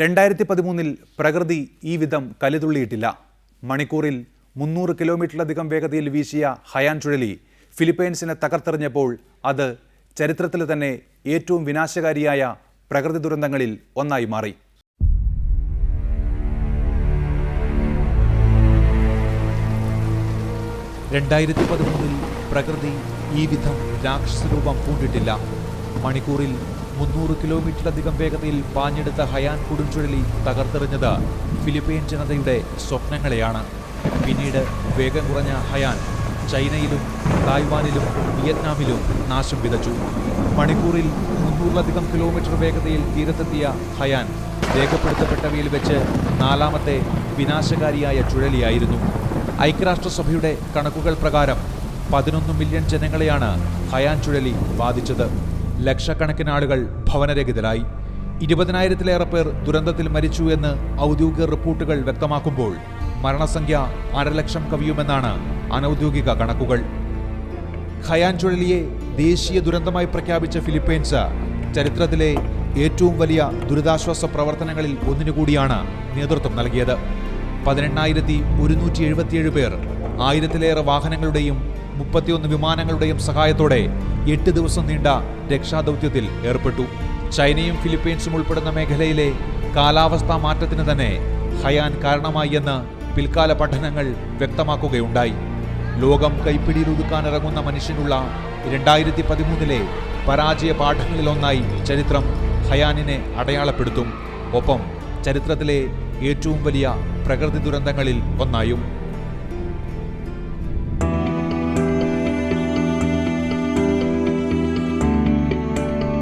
രണ്ടായിരത്തി പതിമൂന്നിൽ പ്രകൃതി ഈ വിധം കലിതുള്ളിയിട്ടില്ല. മണിക്കൂറിൽ മുന്നൂറ് കിലോമീറ്ററിലധികം വേഗതയിൽ വീശിയ ഹയാൻ ചുഴലി ഫിലിപ്പൈൻസിനെ തകർത്തെറിഞ്ഞപ്പോൾ അത് ചരിത്രത്തിലെ തന്നെ ഏറ്റവും വിനാശകാരിയായ പ്രകൃതി ദുരന്തങ്ങളിൽ ഒന്നായി മാറി. രണ്ടായിരത്തി പതിമൂന്നിൽ പ്രകൃതി ഈ വിധം രാക്ഷസരൂപം പൂണ്ടിട്ടില്ല. മണിക്കൂറിൽ മുന്നൂറ് കിലോമീറ്ററിലധികം വേഗതയിൽ പാഞ്ഞെടുത്ത ഹയാൻ കൊടുംചുഴലി തകർത്തെറിഞ്ഞത് ഫിലിപ്പീൻ ജനതയുടെ സ്വപ്നങ്ങളെയാണ്. പിന്നീട് വേഗം കുറഞ്ഞ ഹയാൻ ചൈനയിലും തായ്വാനിലും വിയറ്റ്നാമിലും നാശം വിതച്ചു. മണിക്കൂറിൽ മുന്നൂറിലധികം കിലോമീറ്റർ വേഗതയിൽ തീരത്തെത്തിയ ഹയാൻ രേഖപ്പെടുത്തപ്പെട്ടവയിൽ വെച്ച് നാലാമത്തെ വിനാശകാരിയായ ചുഴലിയായിരുന്നു. ഐക്യരാഷ്ട്രസഭയുടെ കണക്കുകൾ പ്രകാരം പതിനൊന്ന് മില്യൺ ജനങ്ങളെയാണ് ഹയാൻ ചുഴലി ബാധിച്ചത്. ലക്ഷക്കണക്കിന് ആളുകൾ ഭവനരഹിതരായി. ഇരുപതിനായിരത്തിലേറെ പേർ ദുരന്തത്തിൽ മരിച്ചു എന്ന് ഔദ്യോഗിക റിപ്പോർട്ടുകൾ വ്യക്തമാക്കുമ്പോൾ മരണസംഖ്യ അരലക്ഷം കവിയുമെന്നാണ് അനൌദ്യോഗിക കണക്കുകൾ. ഖയാൻ ചുഴലിയെ ദേശീയ ദുരന്തമായി പ്രഖ്യാപിച്ച ഫിലിപ്പൈൻസ് ചരിത്രത്തിലെ ഏറ്റവും വലിയ ദുരിതാശ്വാസ പ്രവർത്തനങ്ങളിൽ ഒന്നിനുകൂടിയാണ് നേതൃത്വം നൽകിയത്. പതിനെണ്ണായിരത്തി ഒരുന്നൂറ്റി എഴുപത്തിയേഴ് പേർ. ആയിരത്തിലേറെ വാഹനങ്ങളുടെയും മുപ്പത്തിയൊന്ന് വിമാനങ്ങളുടെയും സഹായത്തോടെ എട്ട് ദിവസം നീണ്ട രക്ഷാദൗത്യത്തിൽ ഏർപ്പെട്ടു. ചൈനയും ഫിലിപ്പീൻസും ഉൾപ്പെടുന്ന മേഖലയിലെ കാലാവസ്ഥാ മാറ്റത്തിന് തന്നെ ഹയാൻ കാരണമായി എന്ന് പിൽക്കാല പഠനങ്ങൾ വ്യക്തമാക്കുകയുണ്ടായി. ലോകം കൈപ്പിടിയിലൊതുക്കാനിറങ്ങുന്ന മനുഷ്യനുള്ള രണ്ടായിരത്തി പതിമൂന്നിലെ പരാജയ പാഠങ്ങളിലൊന്നായി ചരിത്രം ഹയാനിനെ അടയാളപ്പെടുത്തും. ഒപ്പം ചരിത്രത്തിലെ ഏറ്റവും വലിയ പ്രകൃതി ദുരന്തങ്ങളിൽ ഒന്നായും